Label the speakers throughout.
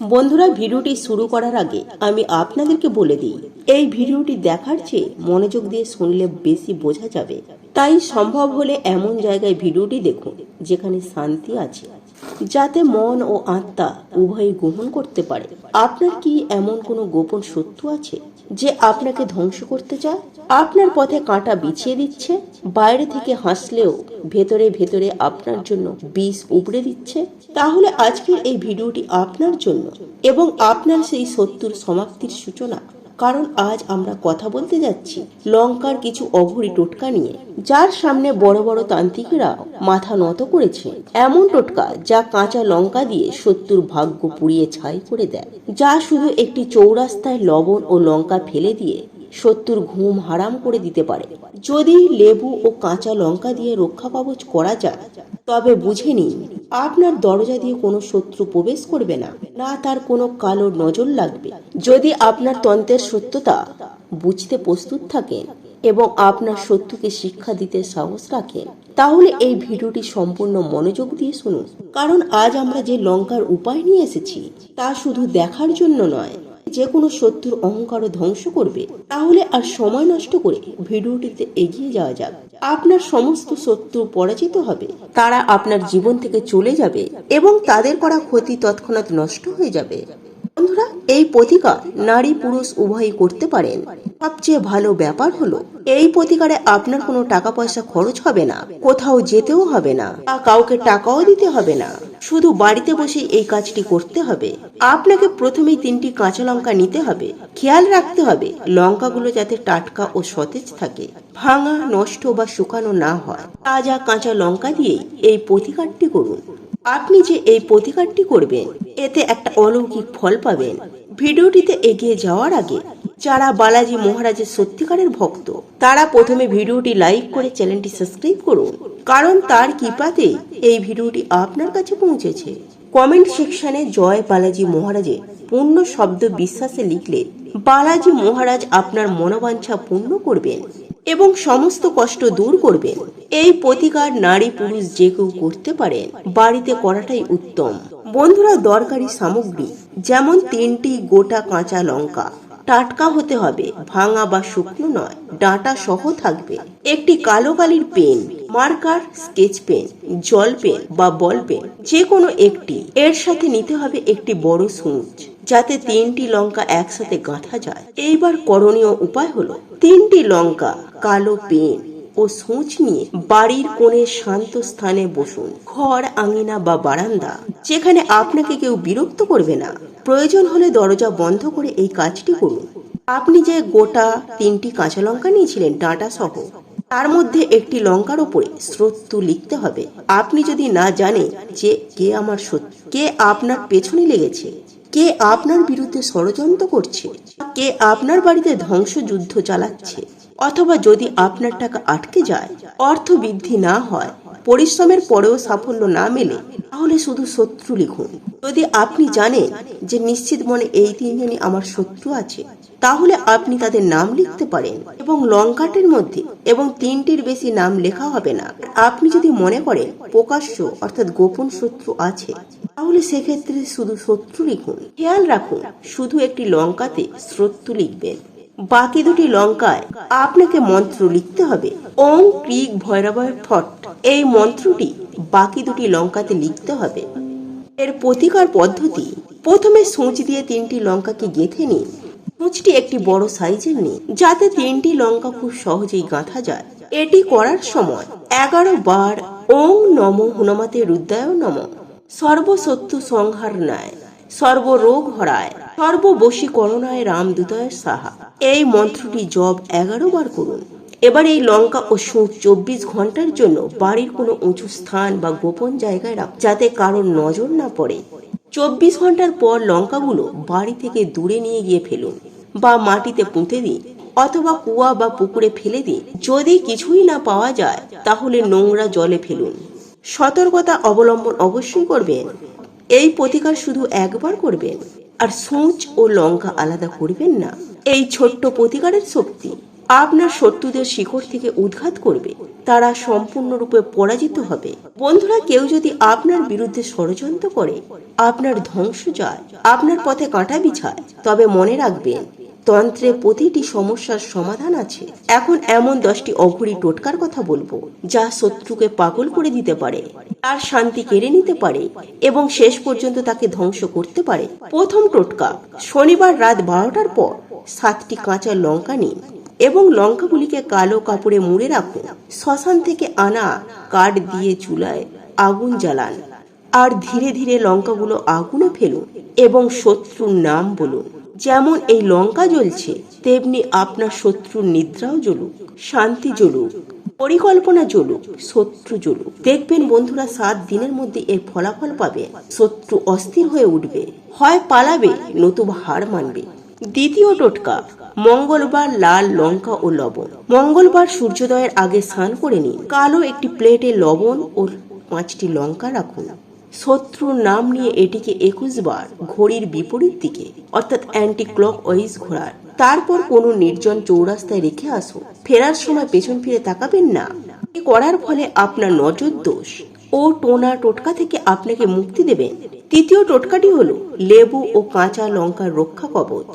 Speaker 1: বন্ধুরা, ভিডিওটি শুরু করার আগে আমি আপনাদেরকে বলে দিই, এই ভিডিওটি দেখার চেয়ে মনোযোগ দিয়ে শুনলে বেশি বোঝা যাবে। তাই সম্ভব হলে এমন জায়গায় ভিডিওটি দেখুন, যেখানে শান্তি আছে। যাতে মন ও আত্মা উভয়ই গ্রহণ করতে পারে। আপনার কি এমন কোনো গোপন সত্য আছে যে আপনাকে ধ্বংস করতে চায়? আপনার পথে কাঁটা বিছিয়ে দিচ্ছে, বাইরে থেকে হাসলেও ভেতরে ভেতরে আপনার জন্য বিষ উপড়ে দিচ্ছে? তাহলে আজকের এই ভিডিওটি আপনার জন্য এবং আপনার সেই সত্যুর সমাপ্তির সূচনা কারণ আজ আমরা কথা বলতে যাচ্ছি লঙ্কার কিছু অঘরি টোটকা নিয়ে। যার সামনে বড় বড় তান্ত্রিকেরা মাথা নত করেছে। এমন টোটকা যা কাঁচা লঙ্কা দিয়ে শত্রুর ভাগ্য পুড়িয়ে ছাই করে দেয়। যা শুধু একটি চৌরাস্তায় লবণ ও লঙ্কা ফেলে দিয়ে শত্রুর ঘুম হারাম করে দিতে পারে। যদি লেবু ও কাঁচা লঙ্কা দিয়ে রক্ষা কবচ করা যায়, তবে বুঝে নিন আপনার দরজা দিয়ে কোনো শত্রু প্রবেশ করবে না। না তার কোনো কালো নজর লাগবে। যদি আপনার তন্ত্রের সত্যতা বুঝতে প্রস্তুত থাকেন এবং আপনার শত্রুকে শিক্ষা দিতে সাহস রাখেন, তাহলে এই ভিডিওটি সম্পূর্ণ মনোযোগ দিয়ে শুনুন। কারণ আজ আমরা যে লঙ্কার উপায় নিয়ে এসেছি, তা শুধু দেখার জন্য নয় যে কোনো শত্রুর অহংকার ধ্বংস করবে, তাহলে আর সময় নষ্ট করে ভিডিওটিতে এগিয়ে যাওয়া যাক। আপনার সমস্ত শত্রু পরাজিত হবে, তারা আপনার জীবন থেকে চলে যাবে এবং তাদের করা ক্ষতি তৎক্ষণাৎ নষ্ট হয়ে যাবে। বন্ধুরা, এই প্রতিকার নারী পুরুষ উভয়ই করতে পারেন। সবচেয়ে ভালো ব্যাপার হলো, এই প্রতিকারে আপনার কোনো টাকা পয়সা খরচ হবে না, কোথাও যেতেও হবে না, বা কাউকে টাকাও দিতে হবে না। শুধু বাড়িতে বসে এই কাজটি করতে হবে। আপনাকে প্রথমেই তিনটি কাঁচা লঙ্কা নিতে হবে, খেয়াল রাখতে হবে, লঙ্কাগুলো যাতে টাটকা ও সতেজ থাকে, ভাঙা, নষ্ট বা শুকানো না হয়। তাজা কাঁচা লঙ্কা দিয়েই এই প্রতিকারটি করুন। আপনি যে এই প্রতিকারটি করবেন, এতে একটা অলৌকিক ফল পাবেন। ভিডিওটিতে এগিয়ে যাওয়ার আগে, যারা বালাজি মহারাজের সত্যিকারের ভক্ত, তারা প্রথমে ভিডিওটি লাইক করে চ্যানেলটি সাবস্ক্রাইব করুন। কারণ তার কৃপাতে এই ভিডিওটি আপনার কাছে পৌঁছেছে। কমেন্ট সেকশনে জয় বালাজি মহারাজের পূর্ণ শব্দ বিশ্বাসে লিখলে বালাজি মহারাজ আপনার মনোবাঞ্ছা পূর্ণ করবেন এবং সমস্ত কষ্ট দূর করবেন। এই প্রতিকার নারী পুরুষ যে কেউ করতে পারেন, বাড়িতে করাটাই উত্তম। বন্ধুরা, দরকারি সামগ্রী, যেমন তিনটি গোটা কাঁচা লঙ্কা। টাটকা হতে হবে, ভাঙা বা শুকনো নয়, ডাঁটা সহ থাকবে। একটি কালো কালির pen, marker sketch pen, gel pen বা বল পেন যে কোনো একটি। এর সাথে নিতে হবে একটি বড় সূচ। যাতে তিনটি লঙ্কা একসাথে গাঁথা যায়। এইবার করণীয় উপায় হলো তিনটি লঙ্কা, কালো পেন ও সূচ নিয়ে বাড়ির কোণে শান্ত স্থানে বসুন। ঘর, আঙিনা বা বারান্দা, যেখানে আপনাকে কেউ বিরক্ত করবে না। প্রয়োজন হলে দরজা বন্ধ করে এই কাজটি করুন। আপনি যে গোটা তিনটি কাঁচা লঙ্কা নিয়েছিলেন, ডাঁটা সহ, তার মধ্যে একটি লঙ্কার ওপরে শ্রোতু লিখতে হবে। আপনি যদি না জানেন যে কে আমার সত্য কে আপনার পেছনে লেগেছে কে আপনার বিরুদ্ধে ষড়যন্ত্র করছে? কে আপনার বাড়িতে ধ্বংস যুদ্ধ চালাচ্ছে? অথবা যদি আপনার টাকা আটকে যায়, অর্থ বৃদ্ধি না হয়, পরিশ্রমের পরেও সাফল্য না মেলে, তাহলে শুধু শত্রু লিখুন। যদি আপনি জানেন যে নিশ্চিত মনে এই তিনজনই আমার শত্রু আছে তাহলে আপনি তাদের নাম লিখতে পারেন এবং লঙ্কাটের মধ্যে এবং তিনটির বেশি নাম লেখা হবে না। আপনি যদি মনে করেন প্রকাশ্য অর্থাৎ গোপন শত্রু আছে, তাহলে সেক্ষেত্রে শুধু শত্রু লিখুন। খেয়াল রাখুন, শুধু একটি লঙ্কাতে শত্রু লিখবেন। বাকি দুটি লঙ্কায় আপনাকে মন্ত্র লিখতে হবে। ওম ক্রিক ভৈরবয় ফট। এই মন্ত্রটি বাকি দুটি লঙ্কাতে লিখতে হবে। এর প্রতিকার পদ্ধতি, প্রথমে সূচ দিয়ে তিনটি লঙ্কাকে গেঁথে নিন। সূচটি একটি বড় সাইজের নিন যাতে তিনটি লঙ্কা খুব সহজেই গাঁথা যায়। এটি করার সময় এগারো বার ওং নম হনুমাতে রুদ্রায় নম। সর্বসত্য সংহার নায় সর্বরোগ হরায়, সর্ববশীকরণায় রামদূতয় সাহা। এই মন্ত্রটি জপ এগারো বার করুন। এবার এই লঙ্কা ও সুচ চব্বিশ ঘণ্টার জন্য বাড়ির কোনো উঁচু স্থান বা গোপন জায়গায় রাখ যাতে কারোর নজর না পড়ে। চব্বিশ ঘণ্টার পর লঙ্কাগুলো বাড়ি থেকে দূরে নিয়ে গিয়ে ফেলুন বা মাটিতে পুঁতে দিন অথবা কুয়া বা পুকুরে ফেলে দিন। যদি কিছুই না পাওয়া যায়, তাহলে নোংরা জলে ফেলুন। সতর্কতা অবলম্বন অবশ্যই করবেন। এই প্রতিকার শুধু একবার করবেন। আর সূচ ও লঙ্কা আলাদা করবেন না। এই ছোট্ট প্রতিকারের শক্তি। আপনার শত্রুদের শিকড় থেকে উদ্ঘাত করবে, তারা সম্পূর্ণরূপে পরাজিত হবে। বন্ধুরা, কেউ যদি আপনার বিরুদ্ধে ষড়যন্ত্র করে, আপনার ধ্বংস যায়, আপনার পথে কাঁটা বিছায়, তবে মনে রাখবেন, তন্ত্রে প্রতিটি সমস্যার সমাধান আছে। এখন এমন দশটি অঘুরি টোটকার কথা বলব, যা শত্রুকে পাগল করে দিতে পারে, তার শান্তি কেড়ে নিতে পারে, এবং শেষ পর্যন্ত তাকে ধ্বংস করতে পারে। প্রথম টোটকা, শনিবার রাত বারোটার পর, সাতটি কাঁচা লঙ্কা নিন। এবং লঙ্কাগুলিকে কালো কাপড়ে মুড়ে রাখুন শ্মশান থেকে আনা কাঠ দিয়ে চুলায় আগুন জ্বালান। আর ধীরে ধীরে লঙ্কাগুলো আগুনে ফেলুন এবং শত্রুর নাম বলুন। যেমন এই লঙ্কা জ্বলছে, তেমনি আপনার শত্রুর নিদ্রাও জ্বলুক, শান্তি জ্বলুক, পরিকল্পনা জ্বলুক, শত্রু জ্বলুক। দেখবেন বন্ধুরা, সাত দিনের মধ্যে এর ফলাফল পাবে। শত্রু অস্থির হয়ে উঠবে, হয় পালাবে, নতুবা হার মানবে। দ্বিতীয় টোটকা মঙ্গলবার লাল লঙ্কা ও লবণ। মঙ্গলবার সূর্যোদয়ের আগে স্নান করে নিন। কালো একটি প্লেটে লবণ ও পাঁচটি লঙ্কা রাখুন। শত্রুর নাম নিয়ে এটিকে একুশ বার ঘড়ির বিপরীত দিকে, অর্থাৎ অ্যান্টি ক্লক ওয়াইজ ঘোরার তারপর কোনো নির্জন চৌরাস্তায় রেখে আসুন। ফেরার সময় পেছন ফিরে তাকাবেন না। করার ফলে আপনার নজর দোষ। ও টোনা টোটকা থেকে আপনাকে মুক্তি দেবেন। তৃতীয় টোটকাটি হলো লেবু ও কাঁচা লঙ্কার রক্ষা কবচ।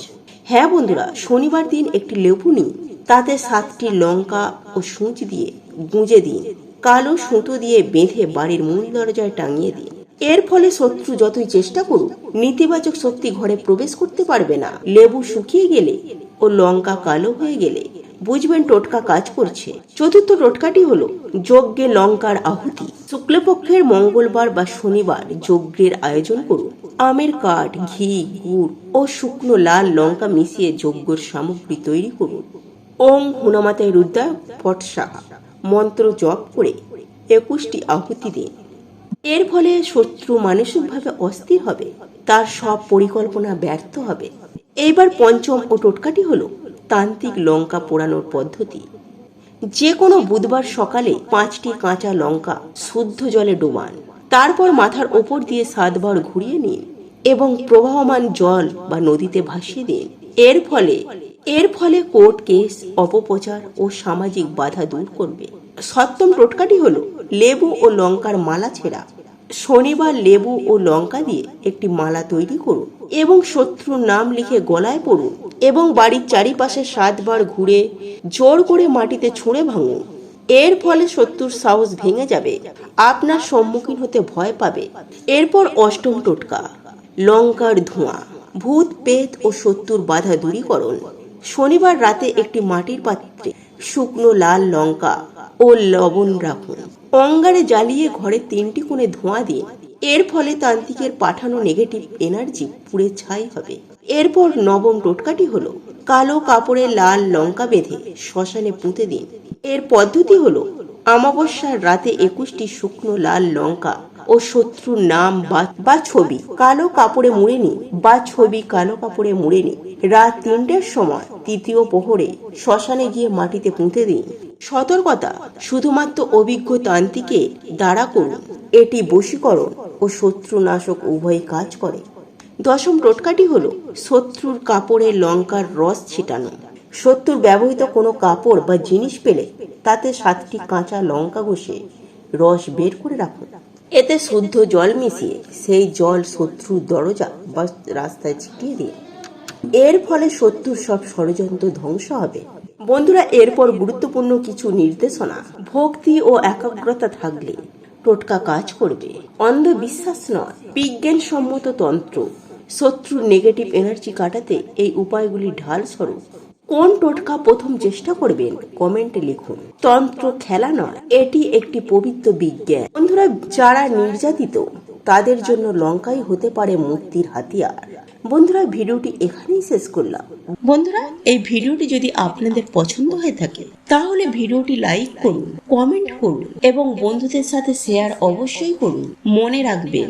Speaker 1: হ্যাঁ বন্ধুরা, শনিবার দিন একটি লেবু নিন। তাতে সাতটি লঙ্কা ও সূচ দিয়ে গুঁজে দিন। কালো সুতো দিয়ে বেঁধে বাড়ির মূল দরজায় টাঙিয়ে দিন। এর ফলে শত্রু যতই চেষ্টা করুক, নেতিবাচক শক্তি ঘরে প্রবেশ করতে পারবে না। লেবু শুকিয়ে গেলে ও লঙ্কা কালো হয়ে গেলে বুঝবেন টোটকা কাজ করছে। চতুর্থ টোটকাটি হলো যজ্ঞে লঙ্কার আহুতি। শুক্লপক্ষের মঙ্গলবার বা শনিবার যজ্ঞের আয়োজন করুন। আমের কাঠ, ঘি, গুড় ও শুকনো লাল লঙ্কা মিশিয়ে যজ্ঞর সামগ্রী তৈরি করুন। ওং হুনামাতায় রুদ্রা ফটসা মন্ত্র জপ করে একুশটি আহুতি দিন। এর ফলে শত্রু মানসিকভাবে অস্থির হবে। তার সব পরিকল্পনা ব্যর্থ হবে। এইবার পঞ্চম ও টোটকাটি হলো তান্ত্রিক লঙ্কা পোড়ানোর পদ্ধতি। যে কোনো বুধবার সকালে পাঁচটি কাঁচা লঙ্কা শুদ্ধ জলে ডোবান। তারপর মাথার ওপর দিয়ে সাতবার ঘুরিয়ে নিন এবং প্রবাহমান জল বা নদীতে ভাসিয়ে দিন। এর ফলে এর ফলে কোর্ট কেস, অপপ্রচার ও সামাজিক বাধা দূর করবে। সপ্তম টোটকাটি হলো লেবু ও লঙ্কার মালা ছেঁড়া। শনিবার লেবু ও লঙ্কা দিয়ে একটি মালা তৈরি করুন। এবং শত্রুর নাম লিখে গলায় পড়ুন এবং বাড়ির চারিপাশে সাতবার ঘুরে জোর করে মাটিতে ছুঁড়ে ভাঙুন। এর ফলে শত্রুর সাহস ভেঙে যাবে, আপনার সম্মুখীন হতে ভয় পাবে। এরপর অষ্টম টোটকা, লঙ্কার ধোঁয়া, ভূত, পেত ও শত্রুর বাধা দূরীকরণ। শনিবার রাতে একটি মাটির পাত্রে শুকনো লাল লঙ্কা ও লবণ রাখুন। অঙ্গারে জ্বালিয়ে ঘরে তিনটি কোণে ধোঁয়া দিন। এর ফলে তান্ত্রিকের পাঠানো নেগেটিভ এনার্জি পুড়ে ছাই হবে। এরপর নবম টোটকাটি হলো, কালো কাপড়ে লাল লঙ্কা বেঁধে শ্মশানে পুঁতে দিন। এর পদ্ধতি হলো, অমাবস্যার রাতে একুশটি শুকনো লাল লঙ্কা ও শত্রুর নাম বা- ছবি কালো কাপড়ে মুড়ে নি বা ছবি কালো কাপড়ে মুড়ে নি রাত তিনটের সময় তৃতীয় প্রহরে শ্মশানে গিয়ে মাটিতে পুঁতে দিন। সতর্কতা, শুধুমাত্র অভিজ্ঞ তান্ত্রিকে দ্বারা করুন। এটি বশীকরণ ও শত্রুনাশক উভয় কাজ করে। দশম টোটকাটি হলো শত্রুর কাপড়ে লঙ্কার রস ছিটানো। শত্রুর ব্যবহৃত কোনো কাপড় বা জিনিস পেলে তাতে সাতটি কাঁচা লঙ্কা ঘষে রস বের করে রাখুন এতে শুদ্ধ জল মিশিয়ে সেই জল শত্রুর দরজা বা রাস্তায় ছিটিয়ে দিন এর ফলে শত্রুর সব ষড়যন্ত্র ধ্বংস হবে। বন্ধুরা, এরপর গুরুত্বপূর্ণ কিছু নির্দেশনা। ভক্তি ও একাগ্রতা থাকলে টোটকা কাজ করবে। অন্ধবিশ্বাস নয়, বিজ্ঞানসম্মত তন্ত্র। শত্রুর নেগেটিভ এনার্জি কাটাতে এই উপায়গুলি ঢাল স্বরূপ। কোন টোটকা প্রথম চেষ্টা করবেন? কমেন্টে লিখুন। তন্ত্র খেলা নয়, এটি একটি পবিত্র বিজ্ঞান। বন্ধুরা, যারা নির্যাতিত, তাদের জন্য লঙ্কাই হতে পারে মুক্তির হাতিয়ার। বন্ধুরা, ভিডিওটি এখানেই শেষ করলাম। বন্ধুরা, এই ভিডিওটি যদি আপনাদের পছন্দ হয়ে থাকে, তাহলে ভিডিওটি লাইক করুন, কমেন্ট করুন এবং বন্ধুদের সাথে শেয়ার অবশ্যই করুন। মনে রাখবেন